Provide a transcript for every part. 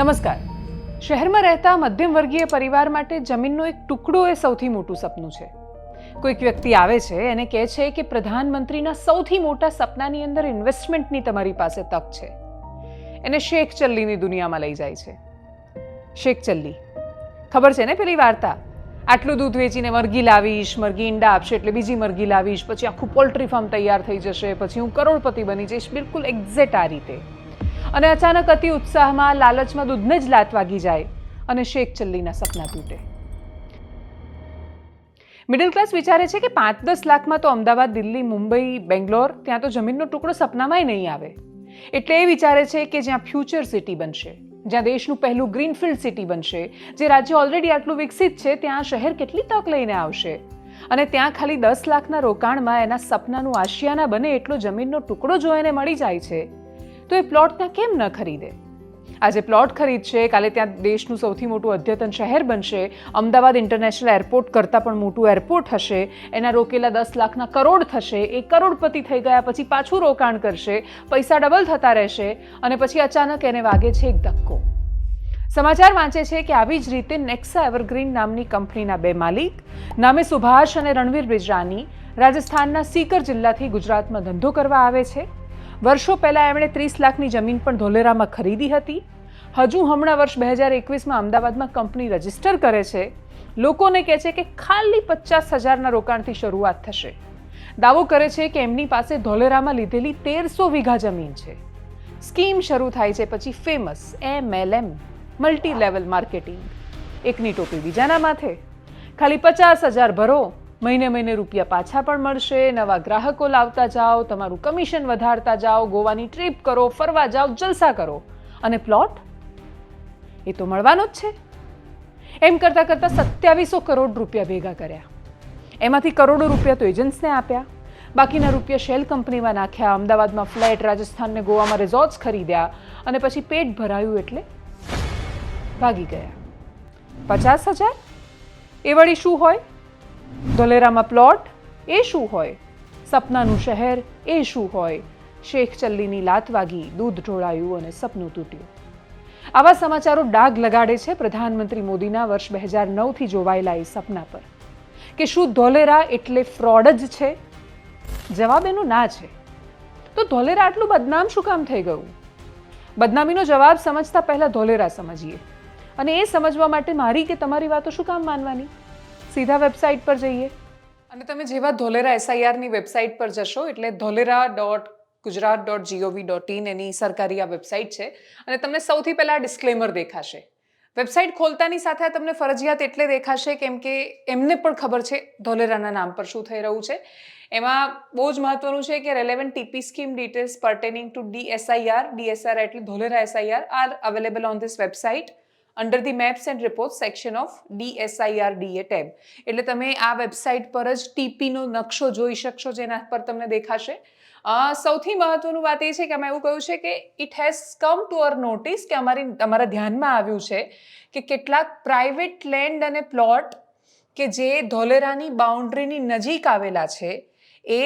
નમસ્કાર. શહેરમાં રહેતા મધ્યમ વર્ગીય પરિવાર માટે જમીનનો એક ટુકડો એ સૌથી મોટું સપનું છે. કોઈક વ્યક્તિ આવે છે અને કહે છે કે પ્રધાનમંત્રીના સૌથી મોટા સપનાની અંદર ઇન્વેસ્ટમેન્ટની તમારી પાસે તક છે. એને શેખ ચલ્લીની દુનિયામાં લઈ જાય છે. શેખ ચલ્લી. ખબર છે ને પેલી વાર્તા? આટલું દૂધ વેચીને મરઘી લાવીશ, મરઘી ઈંડા આપશે એટલે બીજી મરઘી લાવીશ, પછી આખું પોલ્ટ્રી ફાર્મ તૈયાર થઈ જશે, પછી હું કરોડપતિ બની જઈશ, બિલકુલ એક્ઝેક્ટ આ રીતે. અને અચાનક અતિ ઉત્સાહમાં લાલચમાં દૂધને જ લાત વાગી જાય અને શેખ ચલ્લીના સપના તૂટે. મિડલ ક્લાસ વિચારે છે કે પાંચ દસ લાખમાં તો અમદાવાદ, દિલ્હી, મુંબઈ, બેંગ્લોર ત્યાં તો જમીનનો ટુકડો સપનામાંય નહીં આવે. એટલે એ વિચારે છે કે જ્યાં ફ્યુચર સિટી બનશે, જ્યાં દેશનું પહેલું ગ્રીનફિલ્ડ સિટી બનશે, જે રાજ્ય ઓલરેડી આટલું વિકસિત છે, ત્યાં શહેર કેટલી તક લઈને આવશે. અને ત્યાં ખાલી દસ લાખના રોકાણમાં એના સપનાનું આશિયાના બને એટલો જમીનનો ટુકડો જો એને મળી જાય છે. તો એ પ્લોટ ત્યાં કેમ ન ખરીદે? આજે પ્લોટ ખરીદશે કાલે ત્યાં દેશનું સૌથી મોટું અદ્યતન શહેર બનશે, અમદાવાદ ઇન્ટરનેશનલ એરપોર્ટ કરતાં પણ મોટું એરપોર્ટ હશે, એના રોકેલા દસ લાખના કરોડ થશે, એ કરોડપતિ થઈ ગયા, પછી પાછું રોકાણ કરશે, પૈસા ડબલ થતા રહેશે, અને પછી અચાનક એને વાગે છે એક ધક્કો. સમાચાર વાંચે છે કે આવી જ રીતે નેક્સા એવરગ્રીન નામની કંપનીના બે માલિક, નામે સુભાષ અને રણવીર બિજરાની, રાજસ્થાનના સીકર જિલ્લાથી ગુજરાતમાં ધંધો કરવા આવે છે. વર્ષો પહેલાં એમણે ત્રીસ લાખની જમીન પણ ધોલેરામાં ખરીદી હતી. હજુ હમણાં વર્ષ બે હજાર એકવીસમાં અમદાવાદમાં કંપની રજિસ્ટર કરે છે. લોકોને કહે છે કે ખાલી પચાસ હજારના રોકાણથી શરૂઆત થશે. દાવો કરે છે કે એમની પાસે ધોલેરામાં લીધેલી તેરસો વીઘા જમીન છે. સ્કીમ શરૂ થાય છે પછી famous M L M multi level marketing. એકની ટોપી બીજાના માથે. ખાલી પચાસ હજાર ભરો. મહિને મહિને રૂપિયા પાછા પણ મળશે, નવા ગ્રાહકો લાવતા જાઓ, તમારું કમિશન વધારતા જાઓ, ગોવાની ટ્રીપ કરો, ફરવા જાઓ, જલસા કરો. અને પ્લોટ? એ તો મળવાનો જ છે. એમ કરતાં કરતાં સત્યાવીસો કરોડ રૂપિયા ભેગા કર્યા. એમાંથી કરોડો રૂપિયા તો એજન્ટ્સને આપ્યા. બાકીના રૂપિયા શેલ કંપનીમાં નાખ્યા, અમદાવાદમાં ફ્લેટ, રાજસ્થાન ને ગોવામાં રિઝોર્ટ્સ ખરીદ્યા અને પછી પેટ ભરાયું એટલે ભાગી ગયા. પચાસ હજાર? એ વળી શું હોય? ધોલેરામાં પ્લોટ એ શું હોય? સપનાનું શહેર એ શું હોય? શેખ ચલ્લીની લાત વાગી, દૂધ ઢોળાયું અને સપનું તૂટ્યું. આવા સમાચારો ડાઘ લગાડે છે પ્રધાનમંત્રી મોદીના વર્ષ બે હજાર નવથી જોવાયેલા એ સપના પર. કે શું ધોલેરા એટલે ફ્રોડ જ છે? જવાબ એનો ના છે. તો ધોલેરા આટલું બદનામ શું કામ થઈ ગયું? બદનામીનો જવાબ સમજતા પહેલાં ધોલેરા સમજીએ. અને એ સમજવા માટે મારી કે તમારી વાતો શું કામ માનવાની? સીધા વેબસાઇટ પર જઈએ. અને તમે જેવા ધોલેરા એસઆઈઆરની વેબસાઇટ પર જશો, એટલે Dholera dot Gujarat dot GOV dot in એની સરકારી આ વેબસાઇટ છે. અને તમને સૌથી પહેલાં ડિસ્ક્લેમર દેખાશે. વેબસાઇટ ખોલતાની સાથે આ તમને ફરજિયાત એટલે દેખાશે કેમ કે એમને પણ ખબર છે ધોલેરાના નામ પર શું થઈ રહ્યું છે. એમાં બહુ જ મહત્વનું છે કે relevant TP scheme details pertaining to DSIR DSR એટલે Dholera SIR are available on this website under the maps and report section of DSIR DA tab એટલે તમે આ વેબસાઇટ પર જ ટીપીનો નકશો જોઈ શકશો, જેના પર તમને દેખાશે. સૌથી મહત્વનું વાત એ છે કે અમે એવું કહ્યું છે કે it has come to our notice કે અમારી, અમારા ધ્યાનમાં આવ્યું છે કે કેટલાક પ્રાઇવેટ લેન્ડ અને પ્લોટ કે જે ધોલેરાની બાઉન્ડ્રીની નજીક આવેલા છે, એ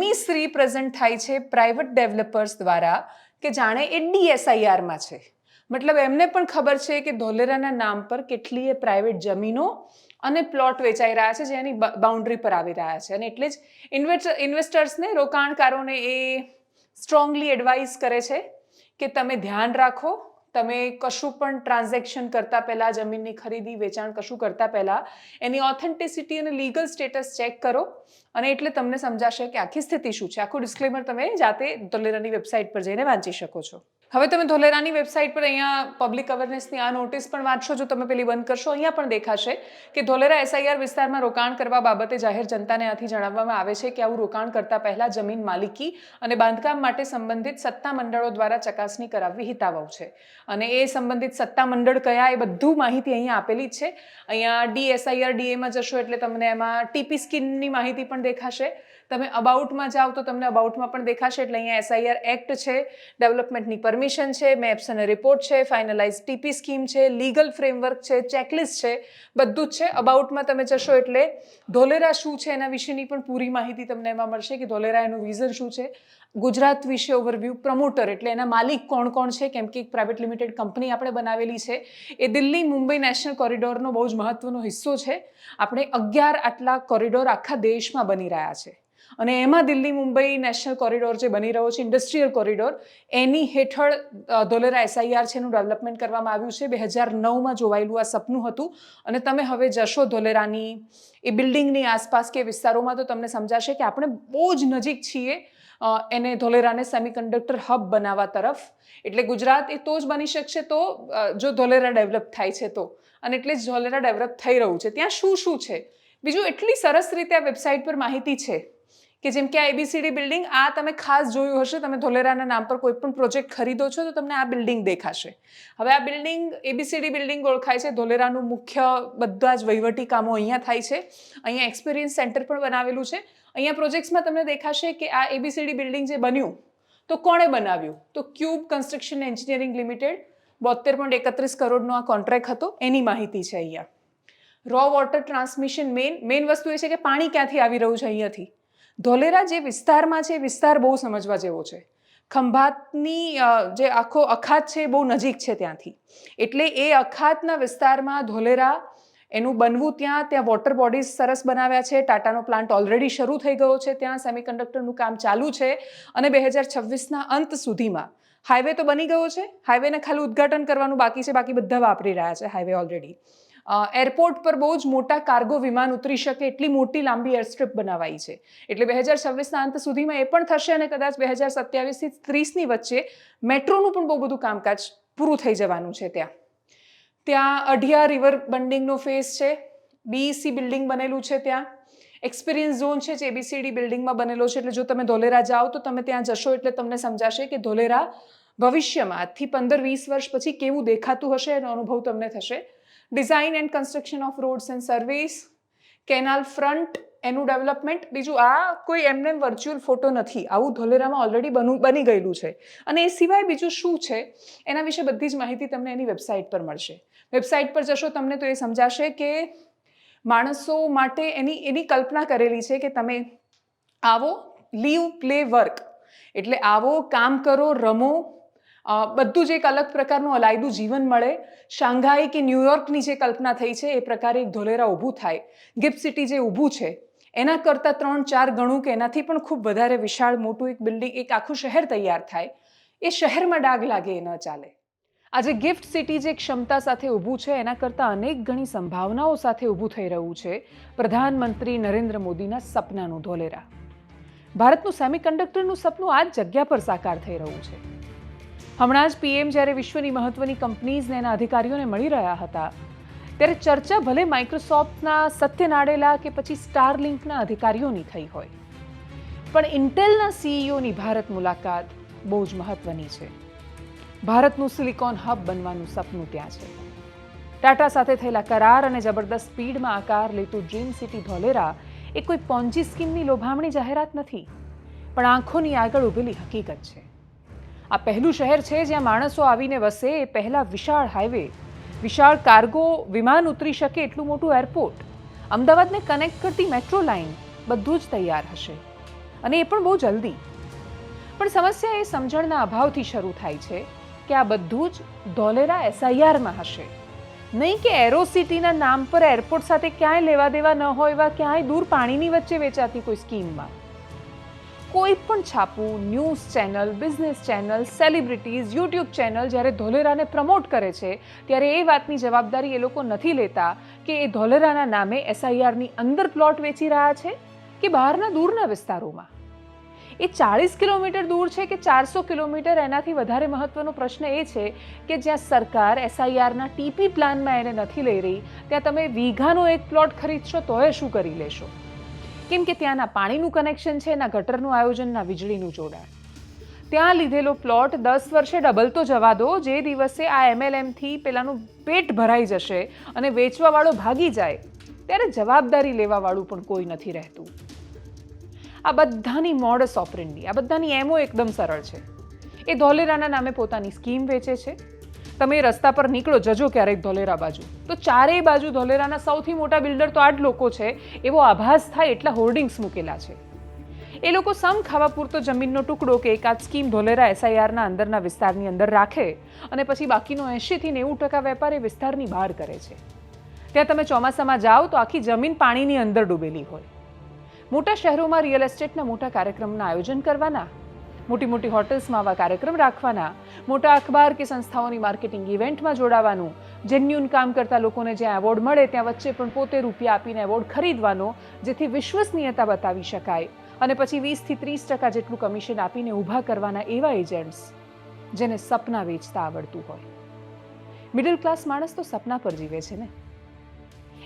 મિસ રિપ્રેઝન્ટ થાય છે પ્રાઇવેટ ડેવલપર્સ દ્વારા કે જાણે એ ડીએસઆઈઆરમાં છે. મતલબ એમને પણ ખબર છે કે ધોલેરાના નામ પર કેટલીય પ્રાઇવેટ જમીનો અને પ્લોટ વેચાઈ રહ્યા છે જેની બાઉન્ડ્રી પર આવી રહ્યા છે. અને એટલે જ ઇન્વેસ્ટર્સને રોકાણકારોને એ સ્ટ્રોંગલી એડવાઇસ કરે છે કે તમે ધ્યાન રાખો, તમે કશું પણ ટ્રાન્ઝેક્શન કરતા પહેલાં, જમીનની ખરીદી, વેચાણ કશું કરતા પહેલાં એની ઓથેન્ટિસિટી અને લીગલ સ્ટેટસ ચેક કરો અને એટલે તમને સમજાશે કે આખી સ્થિતિ શું છે. આખું ડિસ્ક્લેમર તમે જાતે ધોલેરાની વેબસાઇટ પર જઈને વાંચી શકો છો. હવે તમે ધોલેરાની વેબસાઇટ પર અહીંયા પબ્લિક અવેરનેસની આ નોટિસ પણ વાંચશો, જો તમે પેલી બંધ કરશો, અહીંયા પણ દેખાશે કે ધોલેરા એસઆઈઆર વિસ્તારમાં રોકાણ કરવા બાબતે જાહેર જનતાને આથી જણાવવામાં આવે છે કે આવું રોકાણ કરતા પહેલા જમીન માલિકી અને બાંધકામ માટે સંબંધિત સત્તા મંડળો દ્વારા ચકાસણી કરાવવી હિતાવહ છે. અને એ સંબંધિત સત્તા મંડળ કયા એ બધું માહિતી અહીંયા આપેલી છે. અહીંયા ડીએસઆઈઆર ડીએમાં જશો એટલે તમને એમાં ટીપી સ્કીમની માહિતી પણ દેખાશે. તમે અબાઉટમાં જાઓ તો તમને અબાઉટમાં પણ દેખાશે એટલે અહીંયા એસઆઈઆર એક્ટ છે, ડેવલપમેન્ટની પરમિશન છે, મેપ્સ અને રિપોર્ટ છે ફાઇનલાઇઝ ટીપી સ્કીમ છે, લીગલ ફ્રેમવર્ક છે, ચેકલિસ્ટ છે, બધું જ છે. અબાઉટમાં તમે જશો એટલે ધોલેરા શું છે એના વિશેની પણ પૂરી માહિતી તમને એમાં મળશે કે ધોલેરા એનું વિઝન શું છે. ગુજરાત વિશે ઓવરવ્યૂ પ્રમોટર એટલે એના માલિક કોણ કોણ છે, કેમ કે એક પ્રાઇવેટ લિમિટેડ કંપની આપણે બનાવેલી છે. એ દિલ્હી મુંબઈ નેશનલ કોરિડોરનો બહુ જ મહત્વનો હિસ્સો છે. આપણે અગિયાર આટલા કોરિડોર આખા દેશમાં બની રહ્યા છે. અને એમાં દિલ્હી, મુંબઈ નેશનલ કોરિડોર જે બની રહ્યો છે, ઇન્ડસ્ટ્રીયલ કોરિડોર, એની હેઠળ ધોલેરા એસઆઈઆર છે એનું ડેવલપમેન્ટ કરવામાં આવ્યું છે. બે હજાર નવમાં જોવાયેલું આ સપનું હતું. અને તમે હવે જશો ધોલેરાની, એ બિલ્ડિંગની આસપાસ કે વિસ્તારોમાં તો તમને સમજાશે કે આપણે બહુ જ નજીક છીએ એને ધોલેરાને સેમિકન્ડક્ટર હબ બનાવવા તરફ. એટલે ગુજરાત એ તો જ બની શકશે તો જો ધોલેરા ડેવલપ થાય છે તો. અને એટલે જ ધોલેરા ડેવલપ થઈ રહ્યું છે. ત્યાં શું શું છે? બીજું એટલી સરસ રીતે આ વેબસાઇટ પર માહિતી છે. કે જેમ કે આ એબીસીડી બિલ્ડિંગ આ તમે ખાસ જોયું હશે, તમે ધોલેરાના નામ પર કોઈ પણ પ્રોજેક્ટ ખરીદો છો, તો તમને આ બિલ્ડિંગ દેખાશે. હવે આ બિલ્ડિંગ એબીસીડી બિલ્ડિંગ ઓળખાય છે. ધોલેરાનું મુખ્ય બધા જ વહીવટી કામો અહીંયા થાય છે. અહીંયા એક્સપિરિયન્સ સેન્ટર પણ બનાવેલું છે. અહીંયા પ્રોજેક્ટ્સમાં તમને દેખાશે કે આ એબીસીડી બિલ્ડિંગ જે બન્યું, તો કોણે બનાવ્યું? તો ક્યુબ કન્સ્ટ્રક્શન એન્જિનિયરિંગ લિમિટેડ બોતેર પોઈન્ટ એકત્રીસ કરોડનો આ કોન્ટ્રાક્ટ હતો. એની માહિતી છે અહીંયા. Raw water transmission main main વસ્તુ એ છે કે પાણી ક્યાંથી આવી રહ્યું છે અહીંયાથી? ધોલેરા જે વિસ્તારમાં છે વિસ્તાર બહુ સમજવા જેવો છે. ખંભાતની જે આખો અખાત છે બહુ નજીક છે ત્યાંથી. એટલે એ અખાતના વિસ્તારમાં ધોલેરા, એનું બનવું ત્યાં ત્યાં વોટર બોડીઝ સરસ બનાવ્યા છે. ટાટાનો પ્લાન્ટ ઓલરેડી શરૂ થઈ ગયો છે ત્યાં સેમિકન્ડક્ટરનું કામ ચાલુ છે. અને બે હજાર છવ્વીસના અંત સુધીમાં હાઈવે તો બની ગયો છે. હાઈવેને ખાલી ઉદ્ઘાટન કરવાનું બાકી છે, બાકી બધા વાપરી રહ્યા છે હાઈવે ઓલરેડી એરપોર્ટ પર બહુ જ મોટા કાર્ગો વિમાન ઉતરી શકે એટલી મોટી લાંબી એરસ્ટ્રીપ બનાવાઈ છે. એટલે બે હજાર છવ્વીસના અંત સુધીમાં એ પણ થશે અને કદાચ બે હજાર સત્યાવીસથી ત્રીસની વચ્ચે મેટ્રોનું પણ બહુ બધું કામકાજ પૂરું થઈ જવાનું છે ત્યાં. ત્યાં અઢિયા રિવર બંડિંગનો ફેસ છે બીઈસી બિલ્ડિંગ બનેલું છે ત્યાં. એક્સપિરિયન્સ ઝોન છે જે એબીસીડી બિલ્ડિંગમાં બનેલો છે. એટલે જો તમે ધોલેરા જાઓ તો તમે ત્યાં જશો એટલે તમને સમજાશે કે ધોલેરા ભવિષ્યમાં આજથી પંદર વીસ વર્ષ પછી કેવું દેખાતું હશે એનો અનુભવ તમને થશે. Design and construction of roads and service canal front એનું ડેવલપમેન્ટ બીજું આ કોઈ એમને વર્ચ્યુઅલ ફોટો નથી. આવું ધોલેરામાં ઓલરેડી બનું, બની ગયેલું છે. અને એ સિવાય બીજું શું છે? એના વિશે બધી જ માહિતી તમને એની વેબસાઇટ પર મળશે. વેબસાઇટ પર જશો તમને તો એ સમજાશે કે માણસો માટે એની એની કલ્પના કરેલી છે કે તમે આવો લીવ પ્લે વર્ક એટલે આવો, કામ કરો, રમો બધું જ એક અલગ પ્રકારનું અલાયદું જીવન મળે. શાંઘાઈ કે ન્યુયોર્કની જે કલ્પના થઈ છે, એ પ્રકારે એક ધોલેરા ઊભું થાય. ગિફ્ટ સિટી જે ઊભું છે, એના કરતાં ત્રણ ચાર ગણું કે એનાથી પણ ખૂબ વધારે વિશાળ, મોટું એક બિલ્ડિંગ, એક આખું શહેર તૈયાર થાય. એ શહેરમાં ડાગ લાગે, એ ન ચાલે. આજે ગિફ્ટ સિટી જે ક્ષમતા સાથે ઊભું છે, એના કરતાં અનેક ઘણી સંભાવનાઓ સાથે ઊભું થઈ રહ્યું છે, પ્રધાનમંત્રી નરેન્દ્ર મોદીના સપનાનું ધોલેરા. ભારતનું સેમિકન્ડક્ટરનું સપનું આ જગ્યા પર સાકાર થઈ રહ્યું છે. હમણાં જ પીએમ જ્યારે વિશ્વની મહત્વની કંપનીઝને એના અધિકારીઓને મળી રહ્યા હતા, ત્યારે ચર્ચા ભલે માઇક્રોસોફ્ટના સત્ય નાડેલા કે પછી સ્ટારલિંકના અધિકારીઓની થઈ હોય. પણ ઇન્ટેલના સીઈઓની ભારત મુલાકાત બહુ જ મહત્વની છે. ભારતનું સિલિકોન હબ બનવાનું સપનું ત્યાં છે. ટાટા સાથે થયેલા કરાર અને જબરદસ્ત સ્પીડમાં આકાર લેતું ડ્રીમ સિટી ધોલેરા એ કોઈ પોન્જી સ્કીમની લોભામણી જાહેરાત નથી. પણ આંખોની આગળ ઊભેલી હકીકત છે. આ પહેલું શહેર છે જ્યાં માણસો આવીને વસે એ પહેલાં વિશાળ હાઈવે વિશાળ કાર્ગો વિમાન ઉતરી શકે એટલું મોટું એરપોર્ટ અમદાવાદને કનેક્ટ કરતી મેટ્રો લાઇન બધું જ તૈયાર હશે. અને એ પણ બહુ જલ્દી. પણ સમસ્યા એ સમજણના અભાવથી શરૂ થાય છે કે આ બધું જ ધોલેરા એસઆઈઆરમાં હશે. નહીં કે એરોસિટીના નામ પર એરપોર્ટ સાથે ક્યાંય લેવા દેવા ન હોય એવા ક્યાંય દૂર પાણીની વચ્ચે વેચાતી કોઈ સ્કીમમાં કોઈ પણ છાપું, news channel, business channel, celebrities, YouTube channel જ્યારે ધોલેરાને પ્રમોટ કરે છે, ત્યારે એ વાતની જવાબદારી એ લોકો નથી લેતા કે એ ધોલેરાના નામે એસઆઈઆરની અંદર પ્લોટ વેચી રહ્યા છે કે બહારના દૂરના વિસ્તારોમાં. એ ચાળીસ કિલોમીટર દૂર છે કે ચારસો કિલોમીટર, એનાથી વધારે મહત્વનો પ્રશ્ન એ છે કે જ્યાં સરકાર એસઆઈઆરના ટીપી પ્લાનમાં એને નથી લઈ રહી, ત્યાં તમે વીઘાનો એક પ્લોટ ખરીદશો તોય શું કરી લેશો? કેમ કે ત્યાંના પાણીનું કનેક્શન છે ના ગટરનું આયોજન ના વીજળીનું જોડાણ. ત્યાં લીધેલો પ્લોટ દસ વર્ષે ડબલ તો જવા દો, જે દિવસે આ એમએલએમથી પેલાનું પેટ ભરાઈ જશે અને વેચવાવાળો ભાગી જાય, ત્યારે જવાબદારી લેવાવાળું પણ કોઈ નથી રહેતું. આ બધાની મોડસ ઓપરેન્ડની, આ બધાની એમો એકદમ સરળ છે. એ ધોલેરાના નામે પોતાની સ્કીમ વેચે છે. તમે રસ્તા પર નીકળો, જજો ક્યારેક ધોલેરા બાજુ. તો ચારેય બાજુ ધોલેરાના સૌથી મોટા બિલ્ડર તો આ જ લોકો છે, એવો આભાસ થાય એટલા હોર્ડિંગ્સ મૂકેલા છે. એ લોકો સમ ખાવા પૂરતો જમીનનો ટુકડો કે એકાદ સ્કીમ ધોલેરા એસઆઈઆરના અંદરના વિસ્તારની અંદર રાખે અને પછી બાકીનો એંશીથી નેવું ટકા વેપાર એ વિસ્તારની બહાર કરે છે. ત્યાં તમે ચોમાસામાં જાઓ તો આખી જમીન પાણીની અંદર ડૂબેલી હોય. મોટા શહેરોમાં રિયલ એસ્ટેટના મોટા કાર્યક્રમના આયોજન કરવાના મોટી મોટી હોટેલ્સમાં આવા કાર્યક્રમ રાખવાના. મોટા અખબાર કે સંસ્થાઓની માર્કેટિંગ ઇવેન્ટમાં જોડાવાનું. જેન્યુન કામ કરતા લોકોને જ્યાં એવોર્ડ મળે, ત્યાં વચ્ચે પણ પોતે રૂપિયા આપીને એવોર્ડ ખરીદવાનો, જેથી વિશ્વસનીયતા બતાવી શકાય. અને પછી વીસથી ત્રીસ ટકા જેટલું કમિશન આપીને ઊભા કરવાના એવા એજન્ટ્સ, જેને સપના વેચતા આવડતું હોય. મિડલ ક્લાસ માણસ તો સપના પર જીવે છે ને?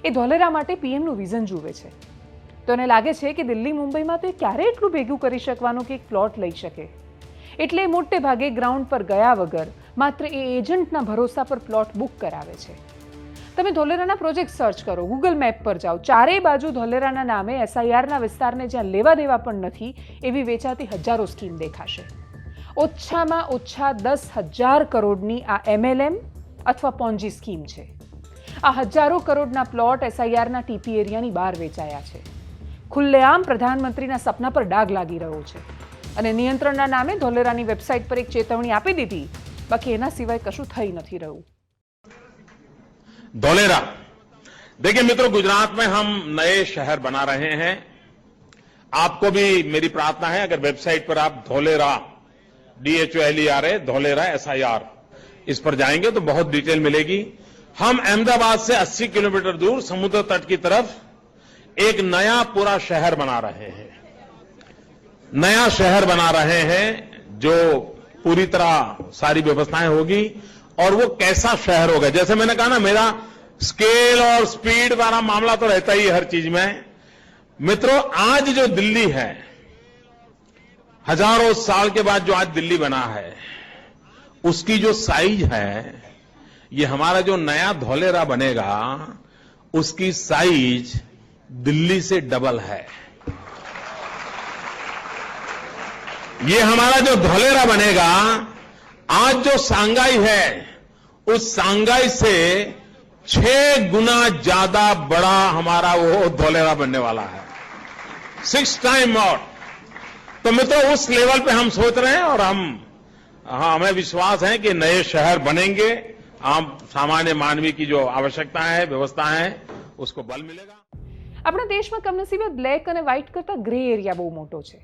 એ ધોલેરા માટે પીએમનું વિઝન જુએ છે. તો એને લાગે છે કે દિલ્હી મુંબઈમાં તો એ ક્યારે એટલું ભેગું કરી શકવાનું કે એક પ્લોટ લઈ શકે. એટલે મોટે ભાગે ગ્રાઉન્ડ પર ગયા વગર માત્ર એ એજન્ટના ભરોસા પર પ્લોટ બુક કરાવે છે. તમે ધોલેરાના પ્રોજેક્ટ સર્ચ કરો ગૂગલ મેપ પર જાઓ, ચારેય બાજુ ધોલેરાના નામે એસઆઈઆરના વિસ્તારને જ્યાં લેવા દેવા પણ નથી, એવી વેચાતી હજારો સ્કીમ દેખાશે. ઓછામાં ઓછા દસ હજાર કરોડની આ એમએલએમ અથવા પોન્જી સ્કીમ છે. આ હજારો કરોડના પ્લોટ એસઆઈઆરના ટીપી એરિયાની બહાર વેચાયા છે. ખુલ્લેઆમ પ્રધાનમંત્રીના સપના પર ડાઘ લાગી રહ્યો છે અને નિયંત્રણના નામે ધોલેરાની વેબસાઇટ પર એક ચેતવણી આપી દીધી બાકી એના સિવાય કશું થઈ નથી રહ્યું धोलेरा देखिए मित्रों गुजरात में हम नए शहर बना रहे हैं आपको भी मेरी प्रार्थना है अगर वेबसाइट पर आप Dholera DHO L E R A Dholera S I R इस पर जाएंगे तो बहुत डिटेल मिलेगी हम अहमदाबाद से 80 किलोमीटर दूर समुद्र तट की तरफ एक नया पूरा शहर बना रहे हैं। नया शहर बना रहे हैं जो पूरी तरह सारी व्यवस्थाएँ होगी और वो कैसा शहर होगा। जैसे मैंने कहा ना, मेरा स्केल और स्पीड वाला मामला तो रहता ही हर चीज़ में। मित्रों, आज जो दिल्ली है, हज़ारों साल के बाद जो आज दिल्ली बना है, उसकी जो साइज़ है, ये हमारा जो नया धौलेरा बनेगा, उसकी साइज़ दिल्ली से डबल है। ये हमारा जो धौलेरा बनेगा, आज जो सांगाई है, उस सांगाई से छह गुना ज़्यादा बड़ा हमारा वो धोलेरा बनने वाला है। सिक्स टाइम और तो मित्रों, उस लेवल पे हम सोच रहे हैं और हम हाँ हमें विश्वास है कि नए शहर बनेंगे। आम, सामान्य मानवीय की जो आवश्यकता है व्यवस्था है, उसको बल मिलेगा। આપણા દેશમાં કમનસીબે બ્લેક અને વ્હાઇટ કરતાં ગ્રે એરિયા બહુ મોટો છે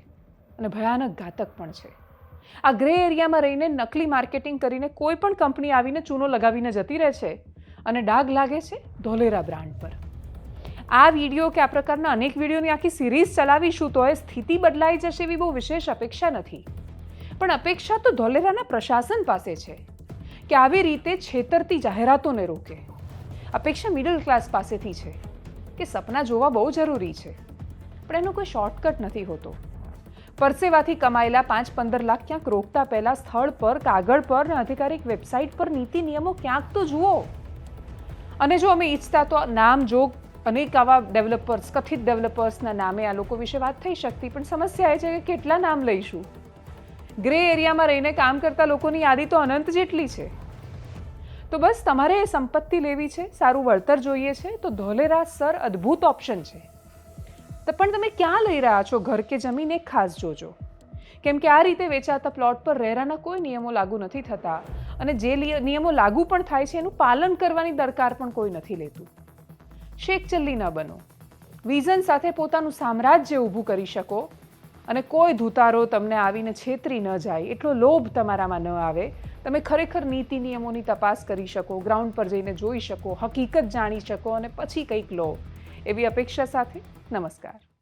અને ભયાનક ઘાતક પણ છે. આ ગ્રે એરિયામાં રહીને નકલી માર્કેટિંગ કરીને કોઈ પણ કંપની આવીને ચૂનો લગાવીને જતી રહે છે અને ડાઘ લાગે છે ધોલેરા બ્રાન્ડ પર. આ વીડિયો કે આ પ્રકારના અનેક વિડીયોની આખી સિરીઝ ચલાવીશું તો એ સ્થિતિ બદલાઈ જશે એવી બહુ વિશેષ અપેક્ષા નથી. પણ અપેક્ષા તો ધોલેરાના પ્રશાસન પાસે છે કે આવી રીતે છેતરતી જાહેરાતોને રોકે. અપેક્ષા મિડલ ક્લાસ પાસેથી છે. કે સપના જોવા બહુ જરૂરી છે. પણ એનો કોઈ શોર્ટકટ નથી હોતો. પરસેવાથી કમાયેલા પાંચ પંદર લાખ ક્યાંક રોકતા પહેલાં સ્થળ પર, કાગળ પર અને આધિકારિક વેબસાઇટ પર નીતિ નિયમો ક્યાંક તો જુઓ. અને જો અમે ઈચ્છતા તો નામ જોગ અનેક આવા ડેવલપર્સ કથિત ડેવલપર્સના નામે આ લોકો વિશે વાત થઈ શકતી, પણ સમસ્યા એ છે કે કેટલા નામ લઈશું? ગ્રે એરિયામાં રહીને કામ કરતા લોકોની યાદી તો અનંત જેટલી છે. તો બસ તમારે એ સંપત્તિ લેવી છે, સારું વળતર જોઈએ છે, તો ધોલેરા સર અદ્ભુત ઓપ્શન છે. તો પણ તમે ક્યાં લઈ રહ્યા છો? ઘર કે જમીન? એ ખાસ જોજો. કેમ કે આ રીતે વેચાતા પ્લોટ પર રહેરાના કોઈ નિયમો લાગુ નથી થતા અને જે નિયમો લાગુ પણ થાય છે, એનું પાલન કરવાની દરકાર પણ કોઈ નથી લેતું. શેખ ચલ્લી ન બનો. વિઝન સાથે પોતાનું સામ્રાજ્ય ઊભું કરી શકો અને કોઈ ધૂતારો તમને આવીને છેતરી ન જાય. એટલો લોભ તમારામાં ન આવે. તમે ખરેખર નીતિ નિયમોની તપાસ કરી શકો ગ્રાઉન્ડ પર જઈને જોઈ શકો, હકીકત જાણી શકો અને પછી કંઈક લો. એવી અપેક્ષા સાથે નમસ્કાર.